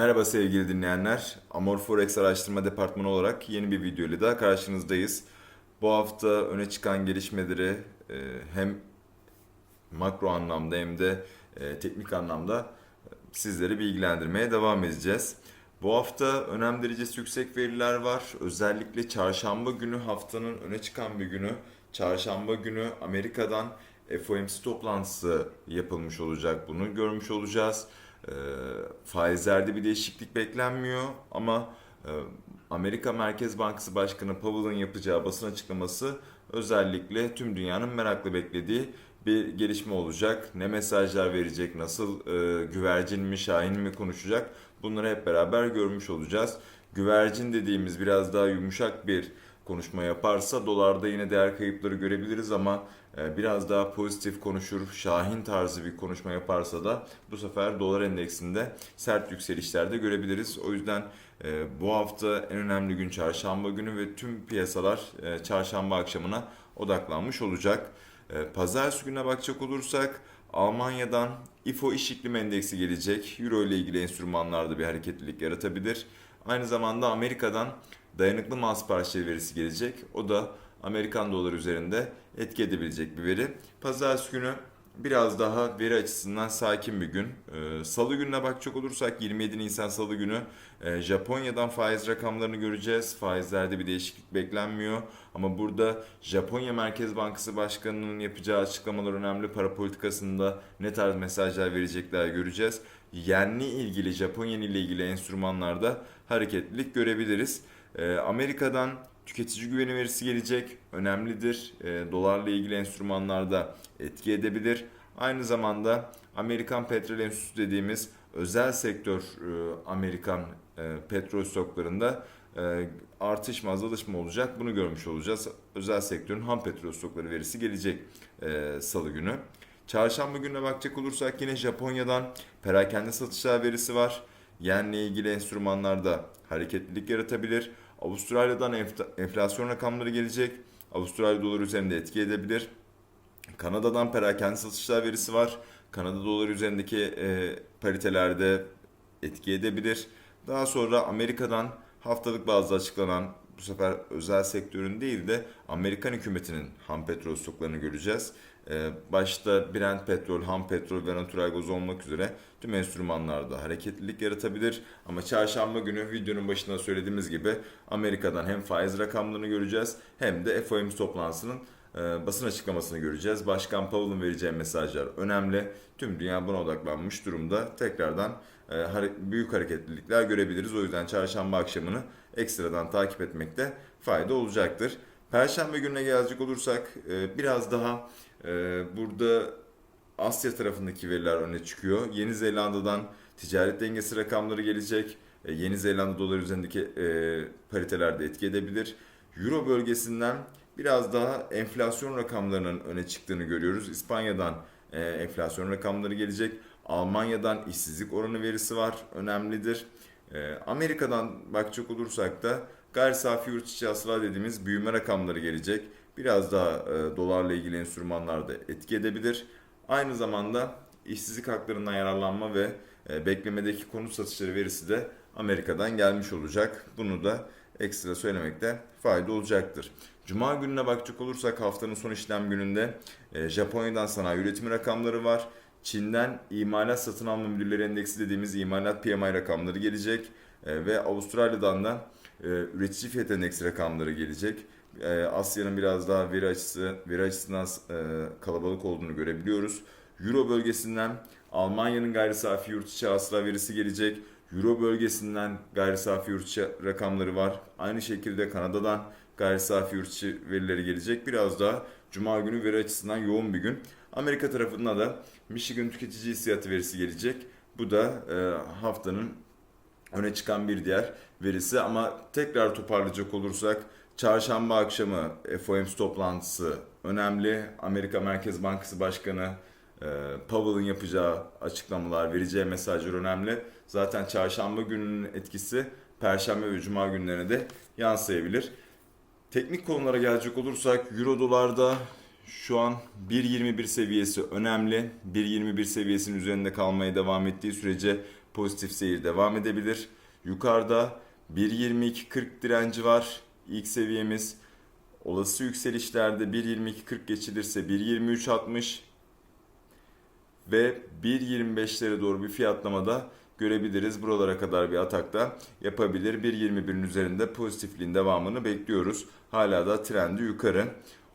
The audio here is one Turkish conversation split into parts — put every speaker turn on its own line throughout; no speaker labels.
Merhaba sevgili dinleyenler. Amor Forex Araştırma Departmanı olarak yeni bir video ile daha karşınızdayız. Bu hafta öne çıkan gelişmeleri e, hem makro anlamda hem de e, teknik anlamda e, sizleri bilgilendirmeye devam edeceğiz. Bu hafta önem derecesi yüksek veriler var. Özellikle çarşamba günü haftanın öne çıkan bir günü. Çarşamba günü Amerika'dan FOMC toplantısı yapılmış olacak. Bunu görmüş olacağız. E, faizlerde bir değişiklik beklenmiyor ama e, Amerika Merkez Bankası Başkanı Powell'ın yapacağı basın açıklaması özellikle tüm dünyanın merakla beklediği bir gelişme olacak. Ne mesajlar verecek, nasıl e, güvercin mi, şahin mi konuşacak bunları hep beraber görmüş olacağız. Güvercin dediğimiz biraz daha yumuşak bir konuşma yaparsa dolarda yine değer kayıpları görebiliriz ama e, biraz daha pozitif konuşur, şahin tarzı bir konuşma yaparsa da bu sefer dolar endeksinde sert yükselişler de görebiliriz. O yüzden e, bu hafta en önemli gün çarşamba günü ve tüm piyasalar e, çarşamba akşamına odaklanmış olacak. Pazartesi gününe bakacak olursak Almanya'dan IFO iş endeksi gelecek. Euro ile ilgili enstrümanlarda bir hareketlilik yaratabilir. Aynı zamanda Amerika'dan dayanıklı mal siparişleri verisi gelecek. O da Amerikan doları üzerinde etki edebilecek bir veri. Pazartesi günü biraz daha veri açısından sakin bir gün. Ee, Salı gününe bakacak olursak 27 Nisan Salı günü e, Japonya'dan faiz rakamlarını göreceğiz. Faizlerde bir değişiklik beklenmiyor. Ama burada Japonya Merkez Bankası Başkanı'nın yapacağı açıklamalar önemli. Para politikasında ne tarz mesajlar verecekler göreceğiz. Yenli ilgili, Japonya ile ilgili enstrümanlarda hareketlilik görebiliriz. Ee, Amerika'dan tüketici güveni verisi gelecek. Önemlidir. Ee, dolarla ilgili enstrümanlarda etki edebilir. Aynı zamanda Amerikan Petrol Enstitüsü dediğimiz özel sektör e, Amerikan e, petrol stoklarında e, artış mı azalış mı olacak bunu görmüş olacağız. Özel sektörün ham petrol stokları verisi gelecek e, salı günü. Çarşamba gününe bakacak olursak yine Japonya'dan perakende satışlar verisi var. Yenle ilgili enstrümanlarda hareketlilik yaratabilir. Avustralya'dan enf- enflasyon rakamları gelecek. Avustralya doları üzerinde etki edebilir. Kanada'dan perakende satışlar verisi var. Kanada doları üzerindeki e, paritelerde etki edebilir. Daha sonra Amerika'dan haftalık bazda açıklanan bu sefer özel sektörün değil de Amerikan hükümetinin ham petrol stoklarını göreceğiz. Ee, başta Brent petrol, ham petrol ve natural gaz olmak üzere tüm enstrümanlarda hareketlilik yaratabilir. Ama çarşamba günü videonun başında söylediğimiz gibi Amerika'dan hem faiz rakamlarını göreceğiz hem de FOMC toplantısının e, basın açıklamasını göreceğiz. Başkan Powell'ın vereceği mesajlar önemli. Tüm dünya buna odaklanmış durumda. Tekrardan e, büyük hareketlilikler görebiliriz. O yüzden çarşamba akşamını ekstradan takip etmekte fayda olacaktır. Perşembe gününe gelecek olursak e, biraz daha e, burada Asya tarafındaki veriler öne çıkıyor. Yeni Zelanda'dan ticaret dengesi rakamları gelecek. Yeni Zelanda dolar üzerindeki e, paritelerde etki edebilir. Euro bölgesinden biraz daha enflasyon rakamlarının öne çıktığını görüyoruz. İspanya'dan e, enflasyon rakamları gelecek. Almanya'dan işsizlik oranı verisi var. Önemlidir. E, Amerika'dan bakacak olursak da gayri safi yurt içi hasıla dediğimiz büyüme rakamları gelecek. Biraz daha e, dolarla ilgili enstrümanlarda etki edebilir. Aynı zamanda işsizlik haklarından yararlanma ve e, beklemedeki konut satışları verisi de Amerika'dan gelmiş olacak. Bunu da ekstra söylemekte fayda olacaktır. Cuma gününe bakacak olursak haftanın son işlem gününde e, Japonya'dan sanayi üretimi rakamları var. Çin'den imalat satın alma müdürleri endeksi dediğimiz imalat PMI rakamları gelecek. E, ve Avustralya'dan da e, üretici fiyat endeksi rakamları gelecek. Asya'nın biraz daha veri açısı veri açısından kalabalık olduğunu görebiliyoruz. Euro bölgesinden Almanya'nın gayri safi yurt içi hasıla verisi gelecek. Euro bölgesinden gayri safi yurt rakamları var. Aynı şekilde Kanada'dan gayri safi yurt verileri gelecek. Biraz daha Cuma günü veri açısından yoğun bir gün. Amerika tarafında da Michigan tüketici hissiyatı verisi gelecek. Bu da e, haftanın öne çıkan bir diğer verisi ama tekrar toparlayacak olursak çarşamba akşamı FOMC toplantısı önemli. Amerika Merkez Bankası Başkanı Powell'ın yapacağı açıklamalar, vereceği mesajlar önemli. Zaten çarşamba gününün etkisi perşembe ve cuma günlerine de yansıyabilir. Teknik konulara gelecek olursak Euro dolarda şu an 1.21 seviyesi önemli. 1.21 seviyesinin üzerinde kalmaya devam ettiği sürece pozitif seyir devam edebilir. Yukarıda 1.22.40 direnci var. İlk seviyemiz. Olası yükselişlerde 1.22.40 geçilirse 1.23.60 ve 1.25'lere doğru bir fiyatlamada görebiliriz. Buralara kadar bir atakta yapabilir. 1.21'in üzerinde pozitifliğin devamını bekliyoruz. Hala da trendi yukarı.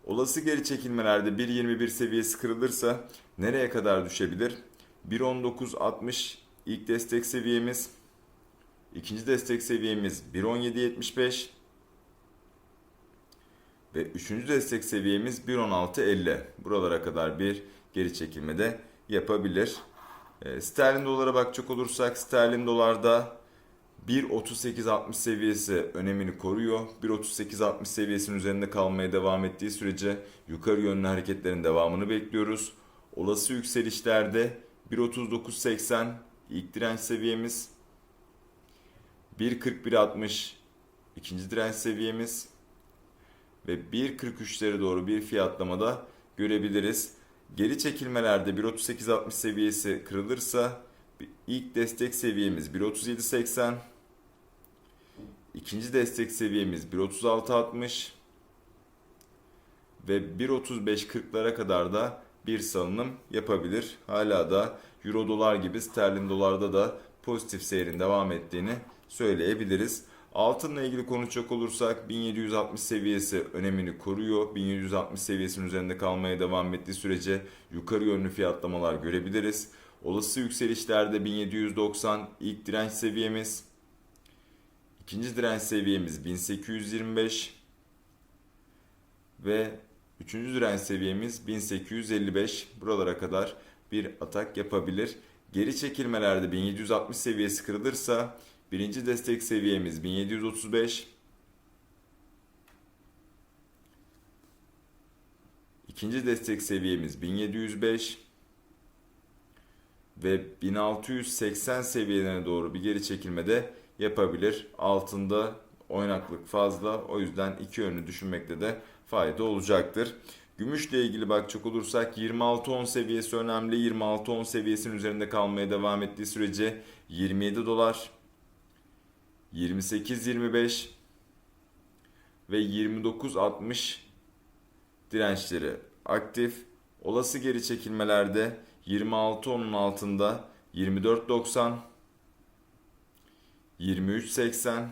Olası geri çekilmelerde 1.21 seviyesi kırılırsa nereye kadar düşebilir? 1.19.60 ilk destek seviyemiz. İkinci destek seviyemiz 1.17.75 ve üçüncü destek seviyemiz 1.16.50. Buralara kadar bir geri çekilme de yapabilir. E, sterlin dolara bakacak olursak sterlin dolarda 1.38.60 seviyesi önemini koruyor. 1.38.60 seviyesinin üzerinde kalmaya devam ettiği sürece yukarı yönlü hareketlerin devamını bekliyoruz. Olası yükselişlerde 1.39.80 ilk direnç seviyemiz. 1.41.60 ikinci direnç seviyemiz. Ve 1.43'lere doğru bir fiyatlamada görebiliriz. Geri çekilmelerde 1.38.60 seviyesi kırılırsa ilk destek seviyemiz 1.37.80 ikinci destek seviyemiz 1.36.60 ve 1.35.40'lara kadar da bir salınım yapabilir. Hala da Euro dolar gibi sterlin dolarda da pozitif seyrin devam ettiğini söyleyebiliriz. Altınla ilgili konuşacak olursak 1760 seviyesi önemini koruyor. 1760 seviyesinin üzerinde kalmaya devam ettiği sürece yukarı yönlü fiyatlamalar görebiliriz. Olası yükselişlerde 1790 ilk direnç seviyemiz. ikinci direnç seviyemiz 1825 ve üçüncü direnç seviyemiz 1855. Buralara kadar bir atak yapabilir. Geri çekilmelerde 1760 seviyesi kırılırsa Birinci destek seviyemiz 1735. İkinci destek seviyemiz 1705 ve 1680 seviyelerine doğru bir geri çekilme de yapabilir. Altında oynaklık fazla. O yüzden iki yönlü düşünmekte de fayda olacaktır. Gümüşle ilgili bakacak olursak 26-10 seviyesi önemli. 26-10 seviyesinin üzerinde kalmaya devam ettiği sürece 27 dolar 28-25 ve 29-60 dirençleri aktif. Olası geri çekilmelerde 26-10'un altında 24-90 23-80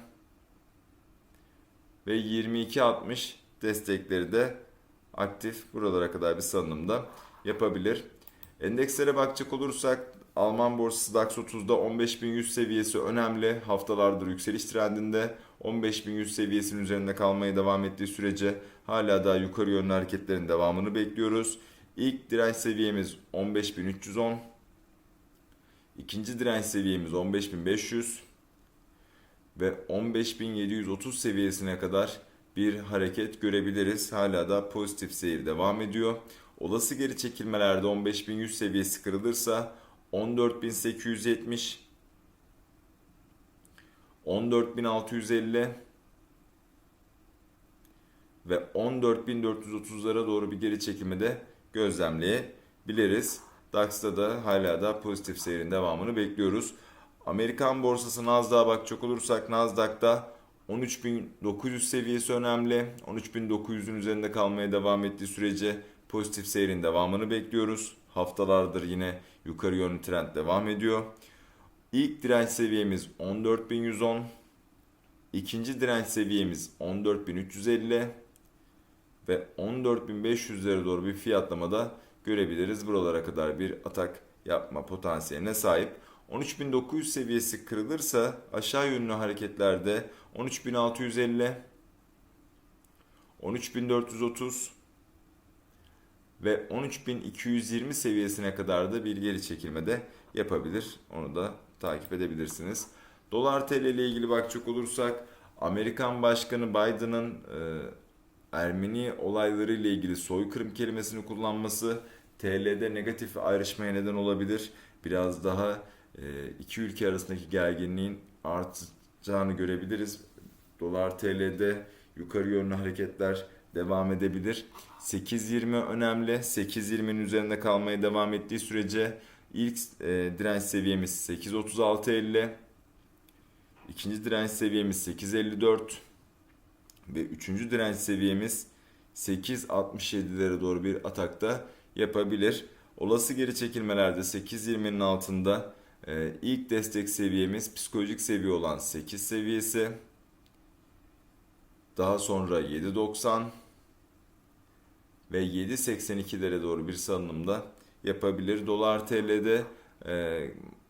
ve 22-60 destekleri de aktif. Buralara kadar bir salınımda yapabilir. Endekslere bakacak olursak Alman borsası DAX 30'da 15.100 seviyesi önemli. Haftalardır yükseliş trendinde 15.100 seviyesinin üzerinde kalmaya devam ettiği sürece hala daha yukarı yönlü hareketlerin devamını bekliyoruz. İlk direnç seviyemiz 15.310. İkinci direnç seviyemiz 15.500 ve 15.730 seviyesine kadar bir hareket görebiliriz. Hala da pozitif seyir devam ediyor. Olası geri çekilmelerde 15.100 seviyesi kırılırsa 14.870 14.650 ve 14.430'lara doğru bir geri çekimi de gözlemleyebiliriz. DAX'ta da hala da pozitif seyrin devamını bekliyoruz. Amerikan borsası Nasdaq'a bakacak olursak Nasdaq'ta 13.900 seviyesi önemli. 13.900'ün üzerinde kalmaya devam ettiği sürece pozitif seyrin devamını bekliyoruz. Haftalardır yine yukarı yönlü trend devam ediyor. İlk direnç seviyemiz 14.110. İkinci direnç seviyemiz 14.350 ve 14.500'lere doğru bir fiyatlamada görebiliriz. Buralara kadar bir atak yapma potansiyeline sahip. 13.900 seviyesi kırılırsa aşağı yönlü hareketlerde 13.650 13.430 ve 13.220 seviyesine kadar da bir geri çekilme de yapabilir. Onu da takip edebilirsiniz. Dolar TL ile ilgili bakacak olursak Amerikan Başkanı Biden'ın e, Ermeni olayları ile ilgili soykırım kelimesini kullanması TL'de negatif ayrışmaya neden olabilir. Biraz daha e, iki ülke arasındaki gerginliğin artacağını görebiliriz. Dolar TL'de yukarı yönlü hareketler devam edebilir. 8.20 önemli. 8.20'nin üzerinde kalmaya devam ettiği sürece İlk e, direnç seviyemiz 8.36.50. İkinci direnç seviyemiz 8.54. Ve üçüncü direnç seviyemiz 8.67'lere doğru bir atakta yapabilir. Olası geri çekilmelerde 8.20'nin altında e, ilk destek seviyemiz psikolojik seviye olan 8 seviyesi. Daha sonra 7.90 ve 7.82'lere doğru bir salınımda yapabilir. Dolar TL'de e,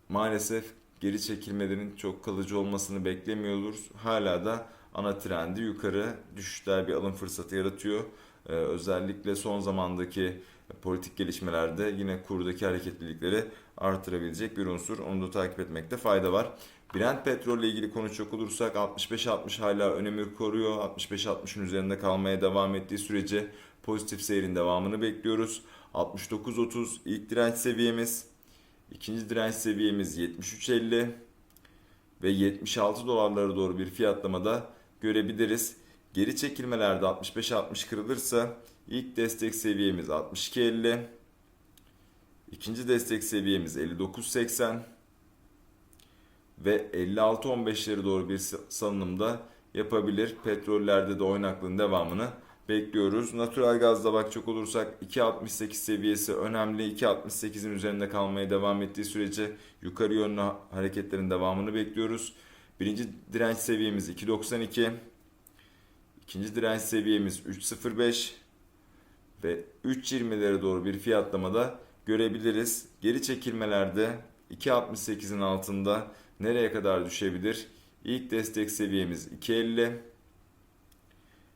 maalesef geri çekilmelerin çok kalıcı olmasını beklemiyoruz. Hala da ana trendi yukarı düşüşler bir alım fırsatı yaratıyor. E, özellikle son zamandaki politik gelişmelerde yine kurdaki hareketlilikleri artırabilecek bir unsur. Onu da takip etmekte fayda var. Brent petrol ile ilgili konuşacak olursak 65-60 hala önemi koruyor. 65-60'ın üzerinde kalmaya devam ettiği sürece pozitif seyrin devamını bekliyoruz. 69-30 ilk direnç seviyemiz. ikinci direnç seviyemiz 73.50 ve 76 dolarlara doğru bir fiyatlamada görebiliriz. Geri çekilmelerde 65-60 kırılırsa ilk destek seviyemiz 62.50 ikinci destek seviyemiz 59.80 ve 56-15'leri doğru bir salınımda yapabilir. Petrollerde de oynaklığın devamını bekliyoruz. Natural gazda bakacak olursak 2.68 seviyesi önemli. 2.68'in üzerinde kalmaya devam ettiği sürece yukarı yönlü hareketlerin devamını bekliyoruz. Birinci direnç seviyemiz 2.92. İkinci direnç seviyemiz 3.05 ve 3.20'lere doğru bir fiyatlamada görebiliriz. Geri çekilmelerde 2.68'in altında nereye kadar düşebilir? İlk destek seviyemiz 2.50.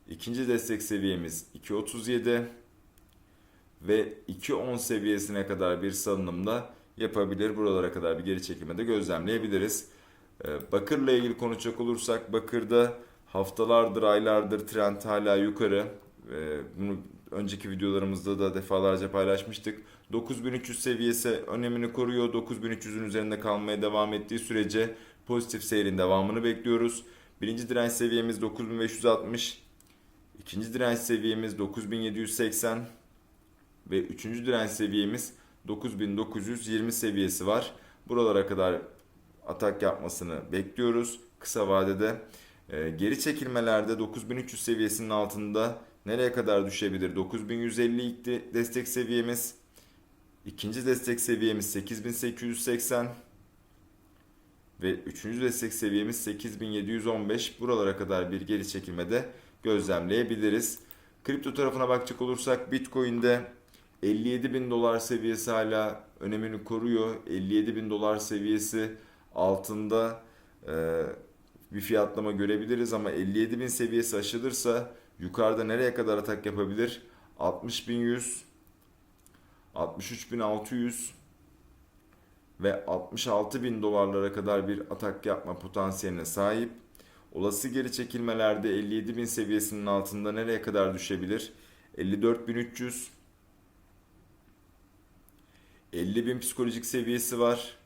İkinci destek seviyemiz 2.37 ve 2.10 seviyesine kadar bir salınımda yapabilir. Buralara kadar bir geri çekilme de gözlemleyebiliriz. Ee, Bakırla ilgili konuşacak olursak Bakır'da haftalardır, aylardır trend hala yukarı. Ee, Bunu önceki videolarımızda da defalarca paylaşmıştık. 9300 seviyesi önemini koruyor. 9300'ün üzerinde kalmaya devam ettiği sürece pozitif seyrin devamını bekliyoruz. Birinci direnç seviyemiz 9560. İkinci direnç seviyemiz 9780 ve üçüncü direnç seviyemiz 9920 seviyesi var. Buralara kadar atak yapmasını bekliyoruz. Kısa vadede e, geri çekilmelerde 9300 seviyesinin altında nereye kadar düşebilir? 9150 ilk de- destek seviyemiz. ikinci destek seviyemiz 8880 ve üçüncü destek seviyemiz 8715. Buralara kadar bir geri çekilmede gözlemleyebiliriz. Kripto tarafına bakacak olursak Bitcoin'de 57 bin dolar seviyesi hala önemini koruyor. 57 bin dolar seviyesi altında e, bir fiyatlama görebiliriz ama 57 bin seviyesi aşılırsa yukarıda nereye kadar atak yapabilir? 60.100 63.600 ve 66 bin dolarlara kadar bir atak yapma potansiyeline sahip. Olası geri çekilmelerde 57 bin seviyesinin altında nereye kadar düşebilir? 54.300 50 bin psikolojik seviyesi var.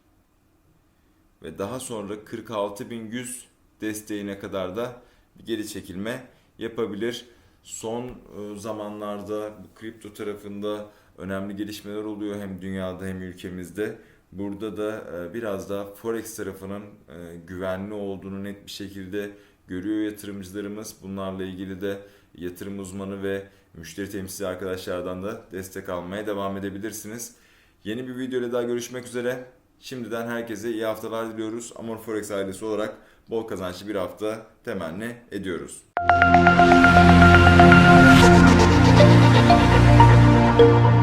Ve daha sonra 46.100 desteğine kadar da bir geri çekilme yapabilir. Son e, zamanlarda bu kripto tarafında önemli gelişmeler oluyor hem dünyada hem ülkemizde. Burada da e, biraz daha forex tarafının e, güvenli olduğunu net bir şekilde görüyor yatırımcılarımız. Bunlarla ilgili de yatırım uzmanı ve müşteri temsilci arkadaşlardan da destek almaya devam edebilirsiniz. Yeni bir video daha görüşmek üzere. Şimdiden herkese iyi haftalar diliyoruz. Amor Forex ailesi olarak bol kazançlı bir hafta temenni ediyoruz.
Thank